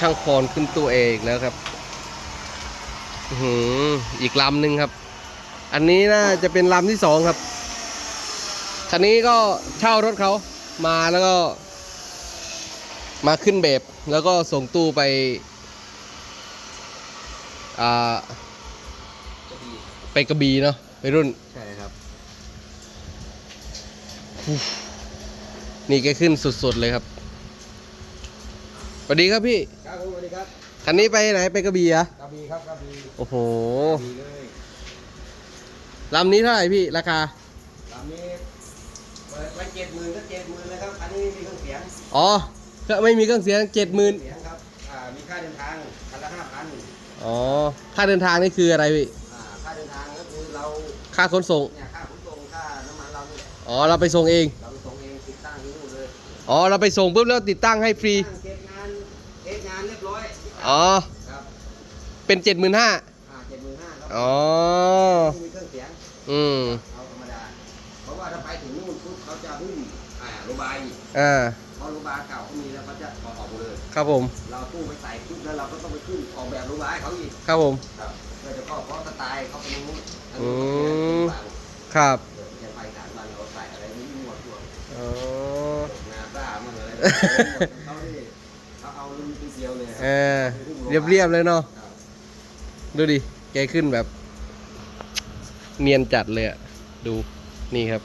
ช่างพรขึ้นตัวเองแล้วครับอื้อหืออีกลำหนึ่งครับ อันนี้น่าจะเป็นลำที่สองครับคันนี้ก็เช่ารถเขามาแล้วก็ มาขึ้นแบบแล้วก็ส่งตู้ไปอ่าไปกระบี่เนาะไปรุ่น ใช่ครับ นี่แกขึ้นสุดๆเลยครับส วัสดีครับพี่ ครับผมสวัสดีครับคันนี้ไปไหนไปกระบี่เหรอะกระบี่ครับกระบี่โอ้โหกระบี่เลยลำนี้เท่าไหร่พี่ราคา ลำนี้เปิดไว้เจ็ดหมื่นก็เจ็ดหมื่นเลยครับ อันนี้ไม่มีเครื่องเสียง อ๋อก็ไม่มีเครื่องเสียงเจ็ดหมื่นเสียงครับ อ่า มีค่าเดินทางคันละห้าพันอ๋อ ค่าเดินทางนี่คืออะไรพี่ อ่า ค่าเดินทางก็คือเรา ค่าขนส่ง เนี่ยค่าขนส่งค่าน้ำมันเราเนี่ยอ๋อเราไปส่งเอง เราไปส่งเองติดตั้งที่นู่นเลยอ๋อเราไปส่งปุ๊บแล้วติดตั้งให้ฟรี ตั้งเก็บงานเก็บงานเรียบร้ อยอ๋อ ครับเป็นเจ็ดหมื่นห้าอ่าเจ็ดหมื่นห้าครับอ๋อ ไม่มีเครื่องเสียง อืม เอาธรรมดา เพราะว่าถ้าไปถึงนู่นปุ๊บเขาจะหุ้มอ่าโรบายอีกอ่า เพราะโรบายเก่าเขามีแล้วเขาจะถอดออกหมดเลย ครับผม เราตู้ไปใส่ปุ๊บแล้วเราก็ต้องไปขึ้นออกแบบโรบายเขาอีกครับผม ครับเพื่อจะก็เพราะสไตล์เขาเป็นนู้นอันอืนี้มเขาเป็นครับ เดี๋ยวจะไปสามวันเราใส่อะไรนี่หมดทั่วอ๋องานบ้ามันอะไรเขาที่เขาเอารุ่นเดียวเลยคเอรับอ เรียบๆเลยเนาะครับดูดิแกขึ้นแบบ เนียนจัดเลยอะดูนี่ครับ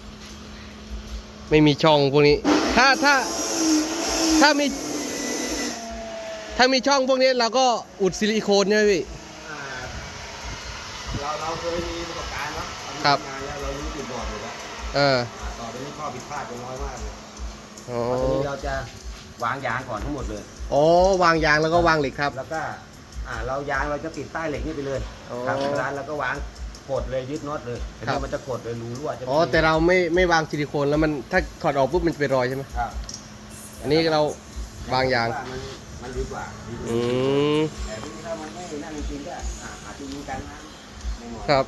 ไม่มีช่องพวกนี้ ถ้าถ้าถ้ามี ถ้ามีช่องพวกนี้เราก็อุดซิลิโคนใช่ไหมพี่อ่าเราเราเคยมีประสบการณ์เนาะเราครับทำงานแล้วเรารู้จุดบอดอยู่แล้วเอออ่าต่อไปนี้ข้อผิดพลาดจะน้อยมากเลยอ๋อตอนนี้เราจะ วางยางก่อนทั้งหมดเลย อ๋อวางยางแล้วก็วางเหล็กครับ แล้วก็อ่าเรายางเราจะติดใต้เหล็กนี่ไปเลยอ๋อครับร้านเราก็วางกดเลยยึดน็อตเลยเดี๋ยวครับมันจะกดเลยรูรั่วจะไม่อ๋อแต่เราไม่ไม่วางซิลิโคนแล้วมันถ้าถอดออกปุ๊บมันจะเป็นรอยใช่ไหมครับอันนี้เราวางยาง มันมันดีกว่าดีกว่าอืมแต่ที่ถ้ามันไม่นั่นจริงๆก็อ่าอาจจะมีการน้ำไม่หมดครับ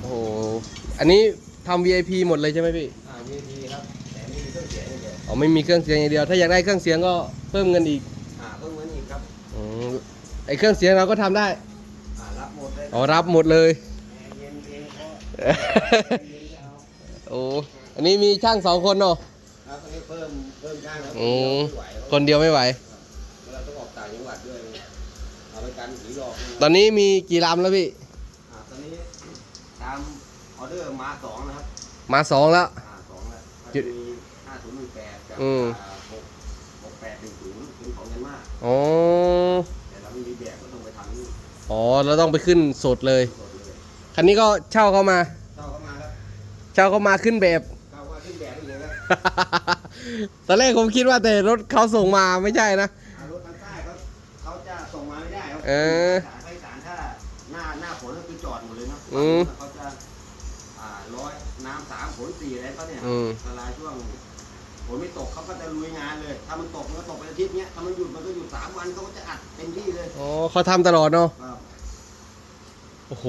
โอ้โหอันนี้ทำ VIP หมดเลยใช่ไหมพี่ องเสียงอย่างเดียวอ๋อไม่มีเครื่องเสียงอย่างเดียว ถ้าอยากได้เครื่องเสียงก็เพิ่มเงินอีกอ่าเพิ่มเงินอีกครับอืมไอเครื่องเสียงเราก็ทำได้อ่ารับหมดเลยอ๋อรับหมดเลย แอร์เย็นเองเพราะแอร์เย็นจะเอาโอ้อันนี้มีช่างสองคนเนาะครับตอนนี้เพิ่มเพิ่มจ้างแล้วอืม ไม่ไหวแล้วคนเดียวไม่ไหว เราต้องออกต่างจังหวัดด้วยเอาไปกันผีหลอกตอนนี้มีกี่ลำแล้วพี่ อ่าตอนนี้ตามออเดอร์มาสองนะครับมาสองแล้ว อ่าสองแล้วจุดมีห้าศูน อืมอ่าหกหกแปดหนึ่งศูนย์เป็นของกันมากอ๋อ แต่เราไม่มีแบบก็ต้องไปทำนี่อ๋อเราต้องไปขึ้นสดเลย สดเลยคันนี้ก็เช่าเข้ามาเข้าเข้ามาครับเช่าเข้ามาขึ้นแบบเข้าว่าขึ้นแบบนี่เลยครับตอนแรกผมคิดว่าแต่รถเขาส่งมาไม่ใช่นะอ่ารถทางใต้เขาเขาจะส่งมาไม่ได้ครับเออสารไฟสารถ้าหน้าหน้าฝนก็คือจอดหมดเลยเนาะอืมเขาจะอ่าร้อยน้ำสามฝนสี่อะไรเขาเนี่ยอืมเวลาช่วง ฝนไม่ตกเขาก็จะลุยงานเลย ถ้ามันตกมันก็ตกเป็นอาทิตย์เนี้ย ถ้ามันหยุดมันก็หยุดสามวันเขาก็จะอัดเต็มที่เลยอ๋อเขาทำตลอดเนาะ ครับโอ้โห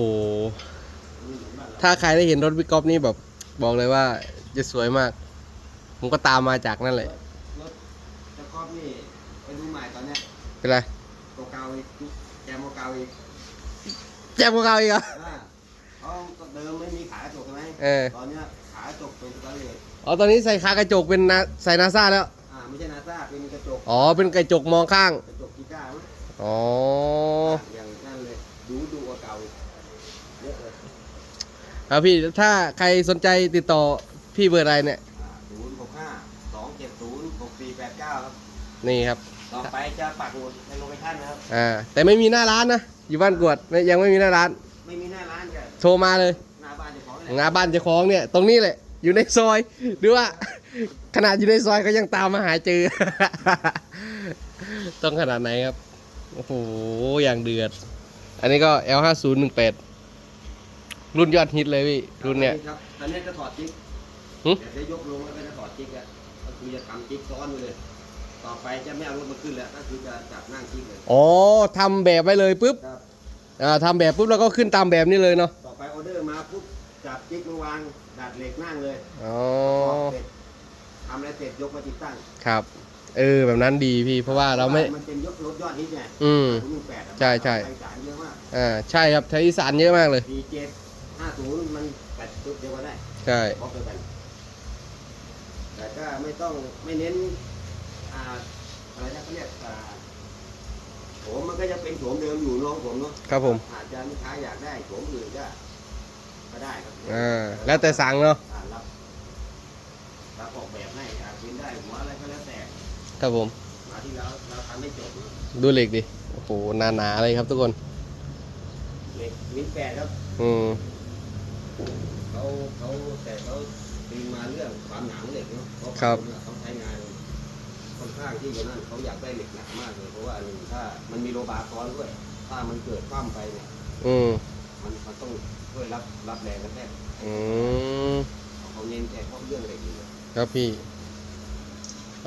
นี่เหมือนบ้านเราถ้าใครได้เห็นรถวิกอฟนี่แบบบอกเลยว่าจะสวยมาก ผมก็ตามมาจากนั่นแหละ รถจะครอบนี่ไปดูใหม่ตอนเนี้ยเป็นไรตัวเก่าอีกแกมเก่าอีกแจ่มกว่าเก่าอีกเหรออ่าเขาเดิมไม่มีขากระจกใช่ไหมเออตอนเนี้ยขากระจกเป็นสแตนเลสอ๋อตอนนี้ใส่คากระจกเป็นนาใส่นาซาแล้ว อ่าไม่ใช่นาซาเป็นกระจกอ๋อเป็นกระจกมองข้าง กระจกกีก้ามั้งอ๋อ อย่างนั่นเลย ดูดูกว่าเก่าอีกเยอะเลยครับพี่ถ้าใครสนใจติดต่อพี่เบอร์อะไรเนี่ยศูนย์หกห้าสองเจ็ดศูนย์หกสี่แปดเก้าครับนี่ครับต่อไปจะปักหมุดในโลเคชั่นนะครับ อ่าแต่ไม่มีหน้าร้านนะอยู่บ้านกวดไม่ยังไม่มีหน้าร้าน ไม่มีหน้าร้านกับโทรมาเลย งงานบ้านเจ้าของเนี่ย ตรงนี้แหละ อยู่ในซอยหรือว่า ขนาดอยู่ในซอยก็ยังตามมาหาเจอ ต้องขนาดไหนครับ โอ้โห อย่างเดือด อันนี้ก็ L5018 รุ่นยอดฮิตเลยพี่ รุ่นเนี้ย ครับตอนนี้จะถอดจิ๊กหึ เดี๋ยวจะยกลงแล้วก็จะถอดจิ๊กอะก็คือจะทำจิ๊กซ้อนไปเลย ต่อไปจะไม่เอารถมาขึ้นแล้ว ก็คือจะจับนั่งจิ๊กเลย อ๋อทำแบบไว้เลยปุ๊บครับ อ่าทำแบบปุ๊บแล้วก็ขึ้นตามแบบนี้เลยเนาะ ต่อไปออเดอร์มาปุ๊บ จับจิ๊กมาวางดัดเหล็กนั่งเลยอ๋อเสร็จทำอะไรเสร็จยกมาติดตั้งครับ เออแบบนั้นดีพี่ เพราะว่าเราไม่มันเป็นยกรถยอดฮิตไงอืม ศูนย์หนึ่งแปดอะใช่ใช่ไปสารเยอะมากอ่าใช่ครับไทยอีสานเยอะมากเลยดีเจ็ดห้าศูนย์มันแปดตุ๊บเดียวก็ได้ใช่ บล็อกเดียวกัน แต่ก็ไม่ต้องไม่เน้นอ่าอะไรนะเขาเรียกอ่าโฉมมันก็จะเป็นโฉมเดิมอยู่น้องผมเนาะ ครับผม อาจจะลูกค้าอยากได้โฉมอื่นก็ ก็ได้ครับอ่าแล้วแต่สั่งเนาะอ่ารับรับออกแบบให้อาพิมพ์ได้หัวอะไรก็แล้วแต่ครับผม มาที่เราเราทำให้จบดูเหล็กดิ โอ้โหหนาๆเลยครับทุกคน เหล็กวินแปดครับอืม เขาเขาแต่เขาตีมาเรื่องความหนาของเหล็กเนาะเพาะครับ เขาใช้งานค่อนข้างที่จะนั่นเขาอยากได้เหล็กหนามากเลยเพราะว่าหนึ่งถ้ามันมีโลบาร์ซ้อนด้วย ถ้ามันเกิดคว่ำไปเนี่ย อืม มันมันต้องช่วยรับรับแรงกระแทกอืมเขาเน้นแค่เพราะเรื่องเหล็กอยู่เลยครับพี่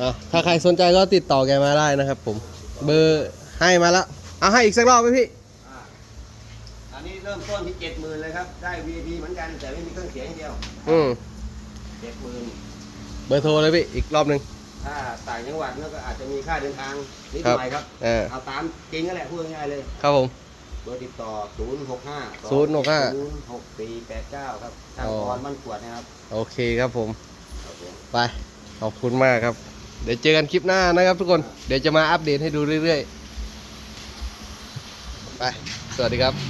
อะถ้าใครสนใจก็ติดต่อแกมาได้นะครับ ผม เบอร์ให้มาแล้วเอาให้อีกสักรอบไหมพี่ อ่าอันนี้เริ่มต้นที่เจ็ดหมื่นเลยครับ ได้ VIP เหมือนกันแต่ไม่มีเครื่องเสียงอย่างเดียวอืมเจ็ดหมื่นเบอร์โทรเลยพี่อีกรอบหนึ่งถ้าต่างจังหวัดเนี่ยก็อาจจะมีค่าเดินทางนิดครับหน่อยครับ เออเอาตามจริงก็แหละพูดง่ายๆเลย ครับผม เบอร์ติดต่อ 0 6 5 065 0 6 4 8 9 ครับทางอ๋อกรบ้านขวดนะครับโอเคครับผม ครับผม ไป ขอบคุณมากครับ เดี๋ยวเจอกันคลิปหน้านะครับทุกคน เดี๋ยวจะมาอัปเดตให้ดูเรื่อยๆ ไป สวัสดีครับ